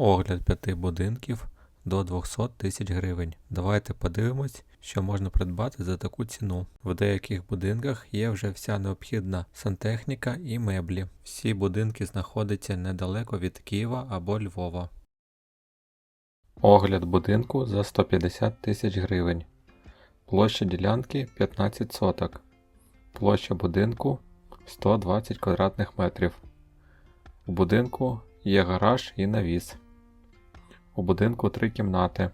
Огляд п'яти будинків до 200 тисяч гривень. Давайте подивимось, що можна придбати за таку ціну. В деяких будинках є вже вся необхідна сантехніка і меблі. Всі будинки знаходяться недалеко від Києва або Львова. Огляд будинку за 150 тисяч гривень. Площа ділянки 15 соток. Площа будинку 120 квадратних метрів. У будинку є гараж і навіс. У будинку три кімнати.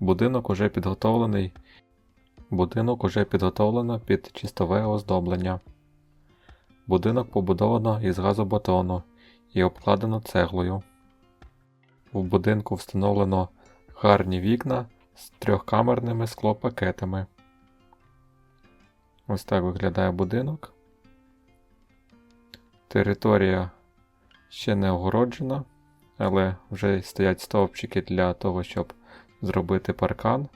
Будинок уже підготовлений. Будинок уже підготовлено під чистове оздоблення. Будинок побудовано із газобетону і обкладено цеглою. В будинку встановлено гарні вікна з трьохкамерними склопакетами. Ось так виглядає будинок. Територія ще не огороджена, але вже стоять стовпчики для того, щоб зробити паркан.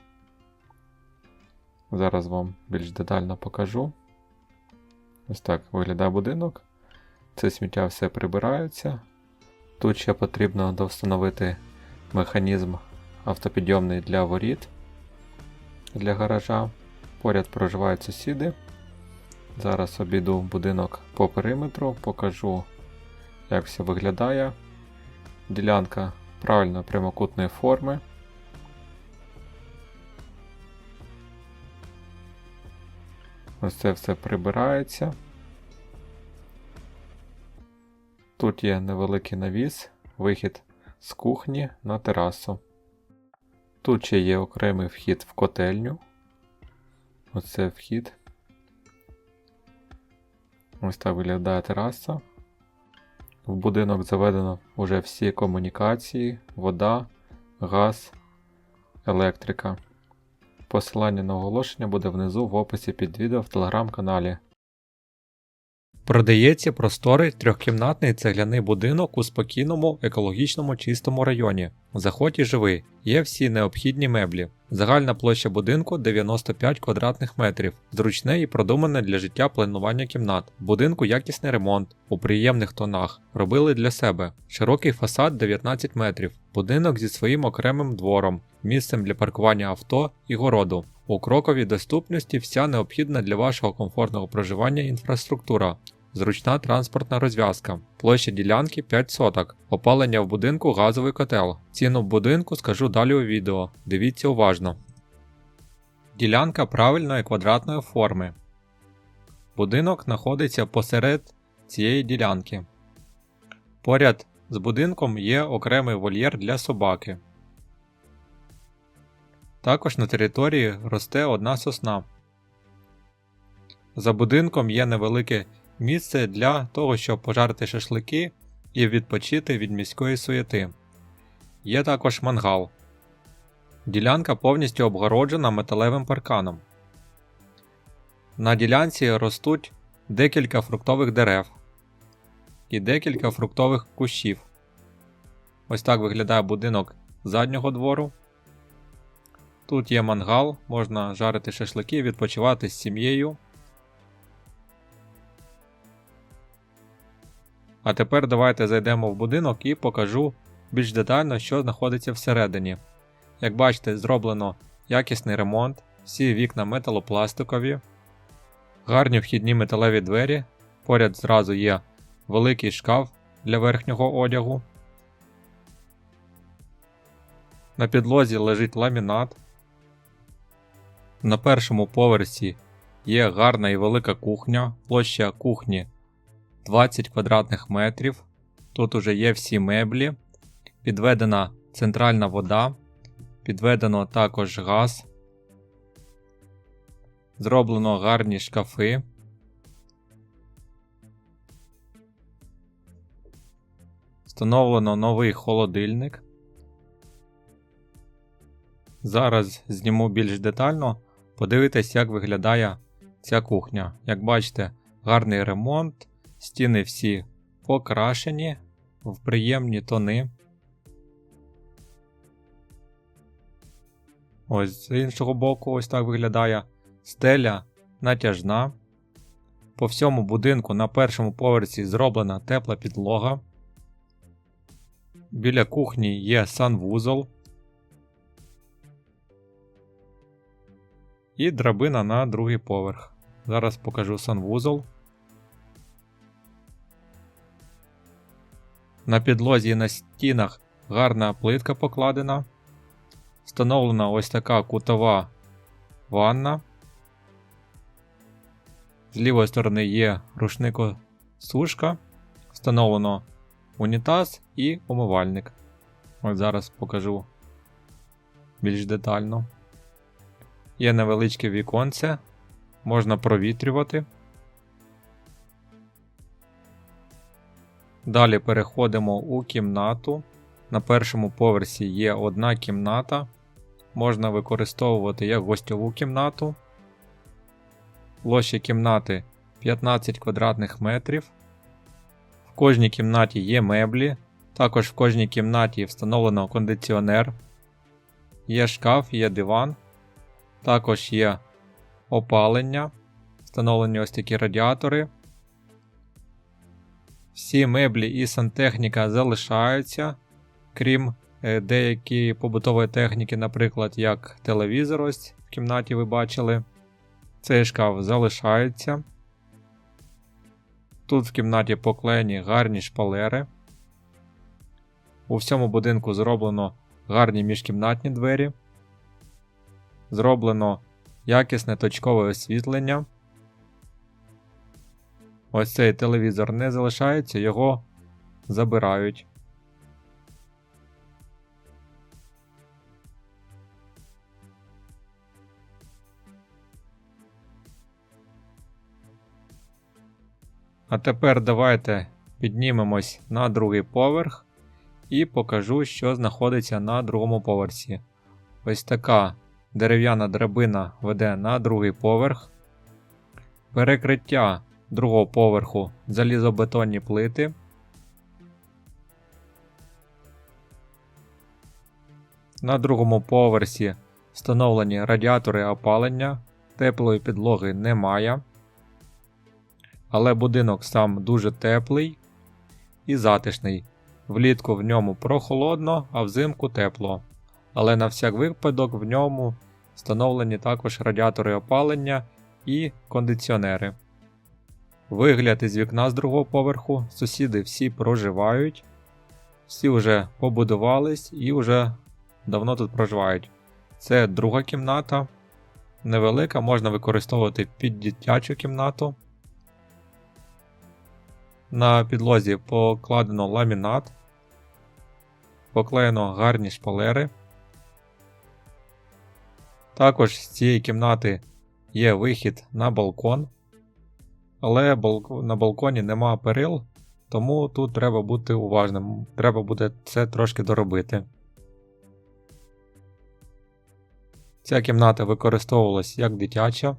Зараз вам більш детально покажу. Ось так виглядає будинок. Це сміття все прибирається. Тут ще потрібно довстановити механізм автопідйомний для воріт для гаража. Поряд проживають сусіди. Зараз обійду будинок по периметру, покажу, як все виглядає. Ділянка правильно прямокутної форми. Ось це все прибирається. Тут є невеликий навіс, вихід з кухні на терасу. Тут ще є окремий вхід в котельню. Оце вхід. Ось так виглядає тераса. В будинок заведено вже всі комунікації, вода, газ, електрика. Посилання на оголошення буде внизу в описі під відео в телеграм-каналі. Продається просторий трьохкімнатний цегляний будинок у спокійному, екологічному чистому районі. Заходь і живи, є всі необхідні меблі. Загальна площа будинку 95 квадратних метрів, зручне і продумане для життя планування кімнат. Будинку якісний ремонт, у приємних тонах. Робили для себе. Широкий фасад 19 метрів, будинок зі своїм окремим двором, місцем для паркування авто і городу. У кроковій доступності вся необхідна для вашого комфортного проживання інфраструктура. Зручна транспортна розв'язка, площа ділянки 5 соток, опалення в будинку газовий котел. Ціну будинку скажу далі у відео. Дивіться уважно. Ділянка правильної квадратної форми. Будинок знаходиться посеред цієї ділянки. Поряд з будинком є окремий вольєр для собаки. Також на території росте одна сосна. За будинком є невелике місце для того, щоб пожарити шашлики і відпочити від міської суєти. Є також мангал. Ділянка повністю обгороджена металевим парканом. На ділянці ростуть декілька фруктових дерев і декілька фруктових кущів. Ось так виглядає будинок заднього двору. Тут є мангал, можна жарити шашлики, відпочивати з сім'єю. А тепер давайте зайдемо в будинок і покажу більш детально, що знаходиться всередині. Як бачите, зроблено якісний ремонт, всі вікна металопластикові, гарні вхідні металеві двері. Поряд зразу є великий шкаф для верхнього одягу. На підлозі лежить ламінат. На першому поверсі є гарна і велика кухня, площа кухні 20 квадратних метрів. Тут уже є всі меблі, підведена центральна вода, підведено також газ, зроблено гарні шкафи. Встановлено новий холодильник. Зараз зніму більш детально, подивитись, як виглядає ця кухня. Як бачите, гарний ремонт, стіни всі покрашені в приємні тони. Ось з іншого боку, ось так виглядає стеля натяжна. По всьому будинку на першому поверсі зроблена тепла підлога. Біля кухні є санвузол. І драбина на другий поверх. Зараз покажу санвузол. На підлозі і на стінах гарна плитка покладена. Встановлена ось така кутова ванна. З лівої сторони є рушникосушка. Встановлено унітаз і умивальник. Ось зараз покажу більш детально. Є невеличке віконце, можна провітрювати. Далі переходимо у кімнату. На першому поверсі є одна кімната. Можна використовувати як гостьову кімнату. Площа кімнати 15 квадратних метрів. В кожній кімнаті є меблі. Також в кожній кімнаті встановлено кондиціонер. Є шкаф, є диван. Також є опалення. Встановлені ось такі радіатори. Всі меблі і сантехніка залишаються, крім е, деякої побутової техніки, наприклад, як телевізор, ось в кімнаті ви бачили. Цей шкаф залишається. Тут в кімнаті поклеєні гарні шпалери. У всьому будинку зроблено гарні міжкімнатні двері. Зроблено якісне точкове освітлення. Ось цей телевізор не залишається, його забирають. А тепер давайте піднімемось на другий поверх і покажу, що знаходиться на другому поверсі. Ось така дерев'яна драбина веде на другий поверх. Перекриття другого поверху залізобетонні плити. На другому поверсі встановлені радіатори опалення, теплої підлоги немає. Але будинок сам дуже теплий і затишний. Влітку в ньому прохолодно, а взимку тепло. Але на всяк випадок в ньому встановлені також радіатори опалення і кондиціонери. Вигляд із вікна з другого поверху, сусіди всі проживають, всі вже побудувались і вже давно тут проживають. Це друга кімната, невелика, можна використовувати під дитячу кімнату. На підлозі покладено ламінат, поклеєно гарні шпалери. Також з цієї кімнати є вихід на балкон. Але на балконі нема перил, тому тут треба бути уважним. Треба буде це трошки доробити. Ця кімната використовувалась як дитяча.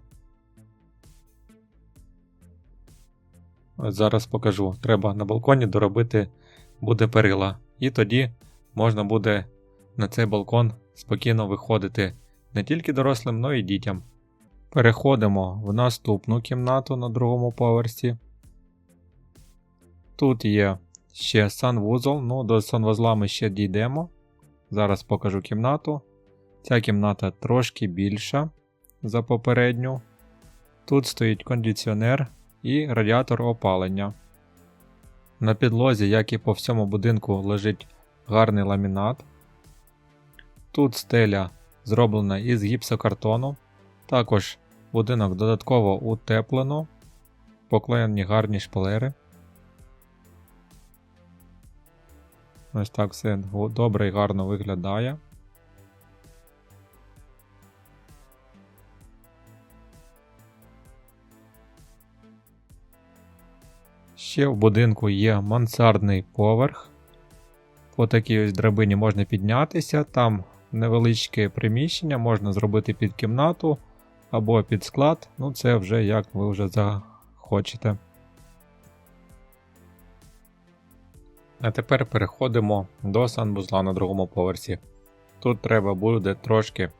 От зараз покажу. Треба на балконі доробити буде перила. І тоді можна буде на цей балкон спокійно виходити не тільки дорослим, але й дітям. Переходимо в наступну кімнату на другому поверсі. Тут є ще санвузол, ну до санвузла ми ще дійдемо. Зараз покажу кімнату. Ця кімната трошки більша за попередню. Тут стоїть кондиціонер і радіатор опалення. На підлозі, як і по всьому будинку, лежить гарний ламінат. Тут стеля зроблена із гіпсокартону. Також будинок додатково утеплено, поклеєні гарні шпалери. Ось так все добре і гарно виглядає. Ще в будинку є мансардний поверх. По такій ось драбині можна піднятися, там невеличке приміщення, можна зробити під кімнату або під склад, ну це вже як ви вже захочете. А тепер переходимо до санвузла на другому поверсі. Тут треба буде трошки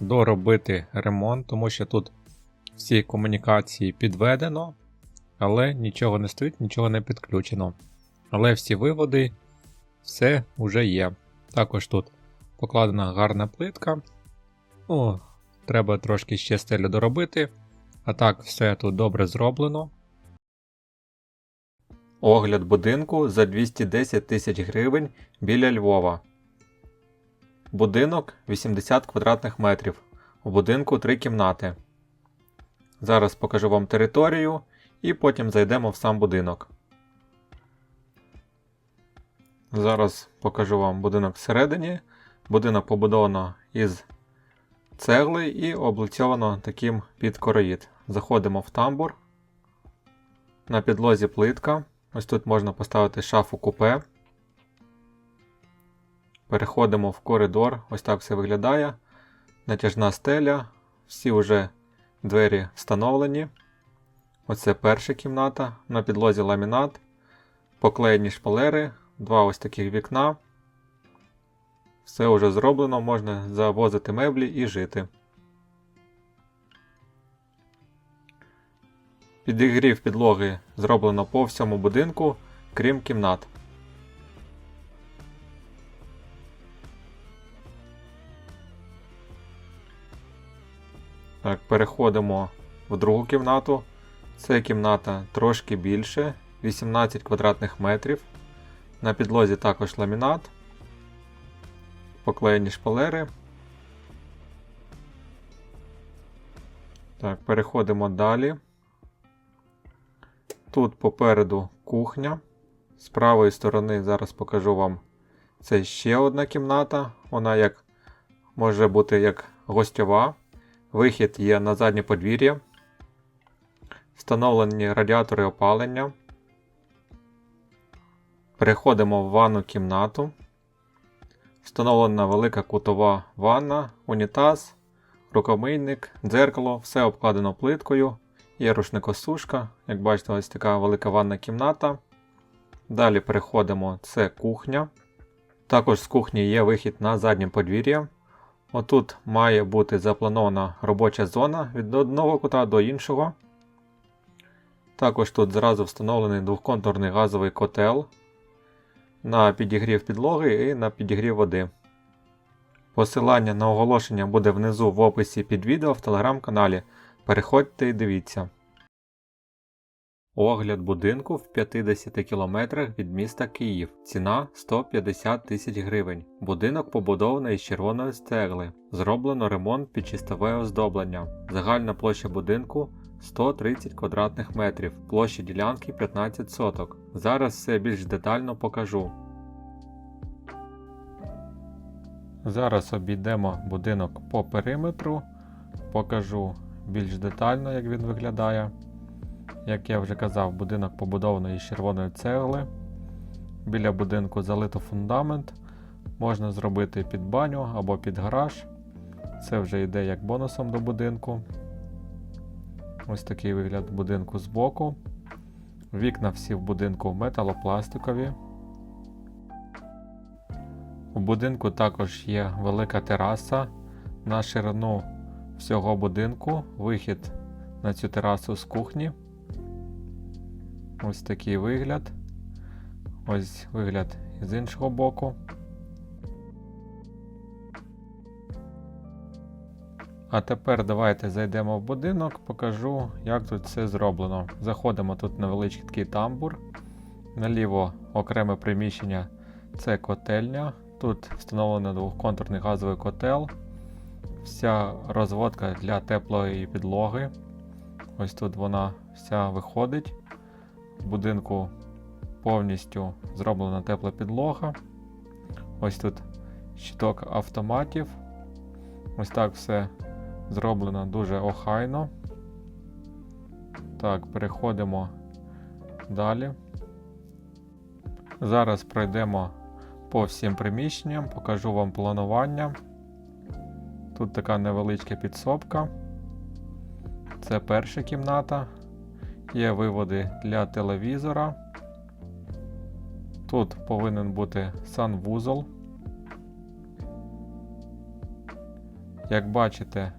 доробити ремонт, тому що тут всі комунікації підведено, але нічого не стоїть, нічого не підключено. Але всі виводи все вже є. Також тут покладена гарна плитка. О, треба трошки ще стелю доробити. А так, все тут добре зроблено. Огляд будинку за 210 тисяч гривень біля Львова. Будинок 80 квадратних метрів. У будинку 3 кімнати. Зараз покажу вам територію і потім зайдемо в сам будинок. Зараз покажу вам будинок всередині. Будинок побудовано із цегли і облицьовано таким під короїд. Заходимо в тамбур. На підлозі плитка. Ось тут можна поставити шафу купе. Переходимо в коридор. Ось так все виглядає. Натяжна стеля. Всі вже двері встановлені. Оце перша кімната. На підлозі ламінат. Поклеєні шпалери. Два ось таких вікна. Все вже зроблено, можна завозити меблі і жити. Підігрів підлоги зроблено по всьому будинку, крім кімнат. Так, переходимо в другу кімнату. Це кімната трошки більше, 18 квадратних метрів. На підлозі також ламінат, поклеєні шпалери. Так, переходимо далі. Тут попереду кухня. З правої сторони зараз покажу вам це ще одна кімната. Вона як може бути як гостьова. Вихід є на заднє подвір'я. Встановлені радіатори опалення. Переходимо в ванну кімнату. Встановлена велика кутова ванна, унітаз, рукомийник, дзеркало, все обкладено плиткою. Є рушникосушка, як бачите, ось така велика ванна кімната. Далі переходимо, це кухня. Також з кухні є вихід на заднє подвір'я. Отут має бути запланована робоча зона від одного кута до іншого. Також тут зразу встановлений двохконтурний газовий котел на підігрів підлоги і на підігрів води. Посилання на оголошення буде внизу в описі під відео в телеграм-каналі. Переходьте і дивіться. Огляд будинку в 50 кілометрах від міста Київ. Ціна 150 тисяч гривень. Будинок побудований із червоної стегли. Зроблено ремонт під чистове оздоблення. Загальна площа будинку 130 квадратних метрів. Площа ділянки 15 соток. Зараз все більш детально покажу. Зараз обійдемо будинок по периметру. Покажу більш детально, як він виглядає. Як я вже казав, будинок побудований із червоної цегли. Біля будинку залито фундамент. Можна зробити під баню або під гараж. Це вже йде як бонусом до будинку. Ось такий вигляд будинку збоку. Вікна всі в будинку металопластикові. У будинку також є велика тераса на ширину всього будинку. Вихід на цю терасу з кухні. Ось такий вигляд. Ось вигляд з іншого боку. А тепер давайте зайдемо в будинок, покажу, як тут все зроблено. Заходимо тут невеличкий такий тамбур. Наліво окреме приміщення це котельня. Тут встановлено двохконтурний газовий котел. Вся розводка для теплої підлоги. Ось тут вона вся виходить. В будинку повністю зроблена тепла підлога. Ось тут щиток автоматів. Ось так все зроблено дуже охайно. Так, переходимо далі. Зараз пройдемо по всім приміщенням, покажу вам планування. Тут така невеличка підсобка. Це перша кімната. Є виводи для телевізора. Тут повинен бути санвузол. Як бачите,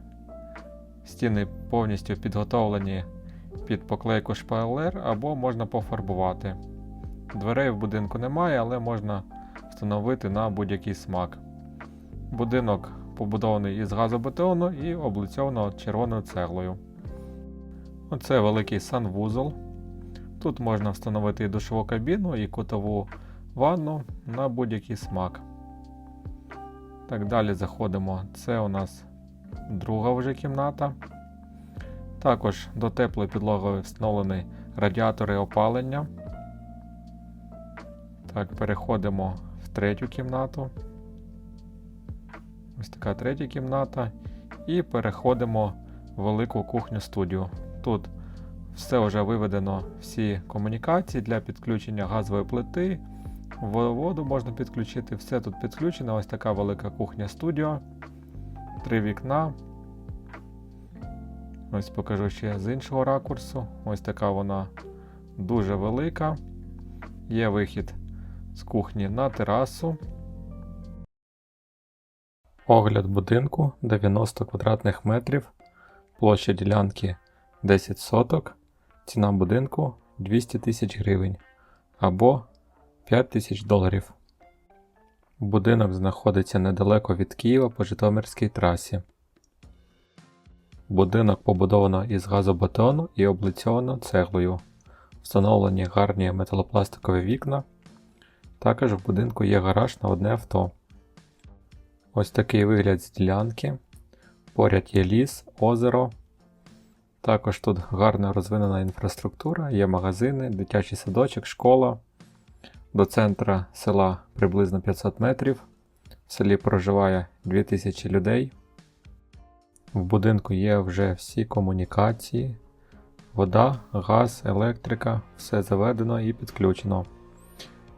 стіни повністю підготовлені під поклейку шпалер або можна пофарбувати. Дверей в будинку немає, але можна встановити на будь-який смак. Будинок побудований із газобетону і облицьовано червоною цеглою. Оце великий санвузол. Тут можна встановити і душову кабіну, і кутову ванну на будь-який смак. Так, далі заходимо. Це у нас друга вже кімната. Також до теплої підлоги встановлені радіатори опалення. Так, переходимо в третю кімнату. Ось така третя кімната. І переходимо в велику кухню студію. Тут все вже виведено, всі комунікації для підключення газової плити. Воду можна підключити, все тут підключено. Ось така велика кухня студіо. Три вікна. Ось покажу ще з іншого ракурсу. Ось така вона дуже велика. Є вихід з кухні на терасу. Огляд будинку 90 квадратних метрів. Площа ділянки 10 соток. Ціна будинку 200 тисяч гривень або 5 тисяч доларів. Будинок знаходиться недалеко від Києва по Житомирській трасі. Будинок побудовано із газобетону і облицьовано цеглою. Встановлені гарні металопластикові вікна. Також в будинку є гараж на одне авто. Ось такий вигляд з ділянки. Поряд є ліс, озеро. Також тут гарно розвинена інфраструктура, є магазини, дитячий садочок, школа. До центра села приблизно 500 метрів. В селі проживає 2000 людей. В будинку є вже всі комунікації, вода, газ, електрика, все заведено і підключено.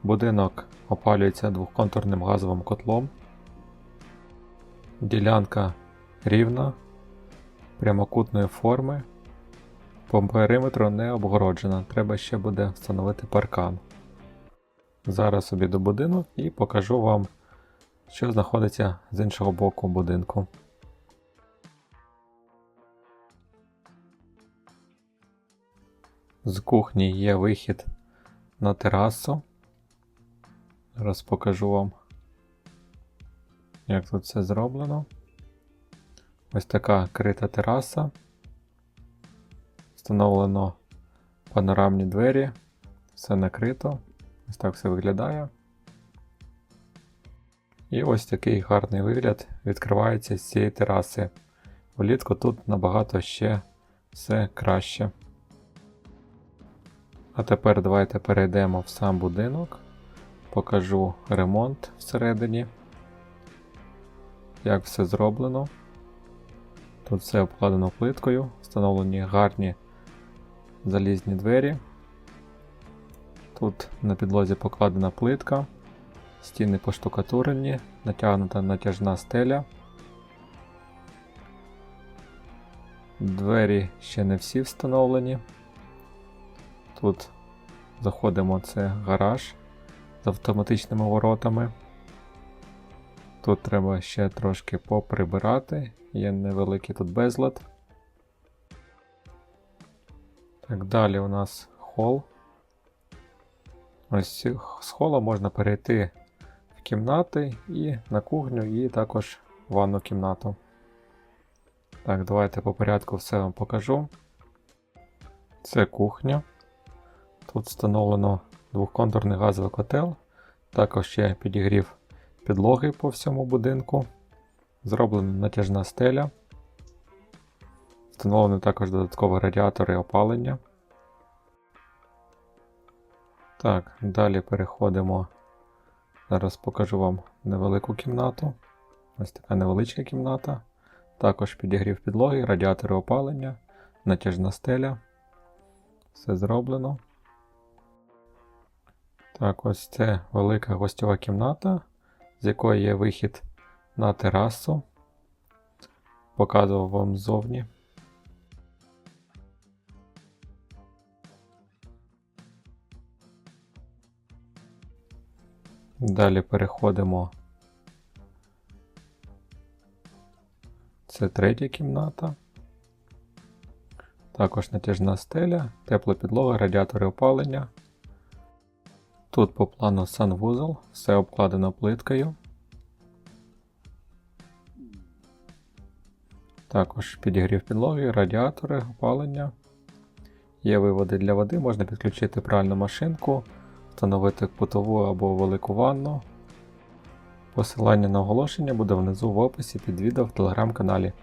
Будинок опалюється двохконтурним газовим котлом. Ділянка рівна, прямокутної форми. По периметру не обгороджена, треба ще буде встановити паркан. Зараз собі до будинок і покажу вам, що знаходиться з іншого боку будинку. З кухні є вихід на терасу. Зараз покажу вам, як тут все зроблено. Ось така крита тераса. Встановлено панорамні двері, все накрито. Ось так все виглядає. І ось такий гарний вигляд відкривається з цієї тераси. Влітку тут набагато ще все краще. А тепер давайте перейдемо в сам будинок. Покажу ремонт всередині. Як все зроблено. Тут все обкладено плиткою, встановлені гарні залізні двері. Тут на підлозі покладена плитка, стіни поштукатурені, натягнута натяжна стеля. Двері ще не всі встановлені. Тут заходимо, це гараж з автоматичними воротами. Тут треба ще трошки поприбирати, є невеликий тут безлад. Так, далі у нас хол. Ось з хола можна перейти в кімнати і на кухню, і також в ванну кімнату. Так, давайте по порядку все вам покажу. Це кухня. Тут встановлено двохконтурний газовий котел, також ще підігрів підлоги по всьому будинку. Зроблена натяжна стеля. Встановлені також додаткові радіатори опалення. Так, далі переходимо. Зараз покажу вам невелику кімнату. Ось така невеличка кімната. Також підігрів підлоги, радіатори опалення, натяжна стеля. Все зроблено. Так, ось це велика гостьова кімната, з якої є вихід на терасу. Показував вам ззовні. Далі переходимо. Це третя кімната. Також натяжна стеля, тепла підлога, радіатори опалення. Тут по плану санвузол, все обкладено плиткою. Також підігрів підлоги, радіатори, опалення. Є виводи для води, можна підключити пральну машинку, встановити кутову або велику ванну. Посилання на оголошення буде внизу в описі під відео в телеграм-каналі.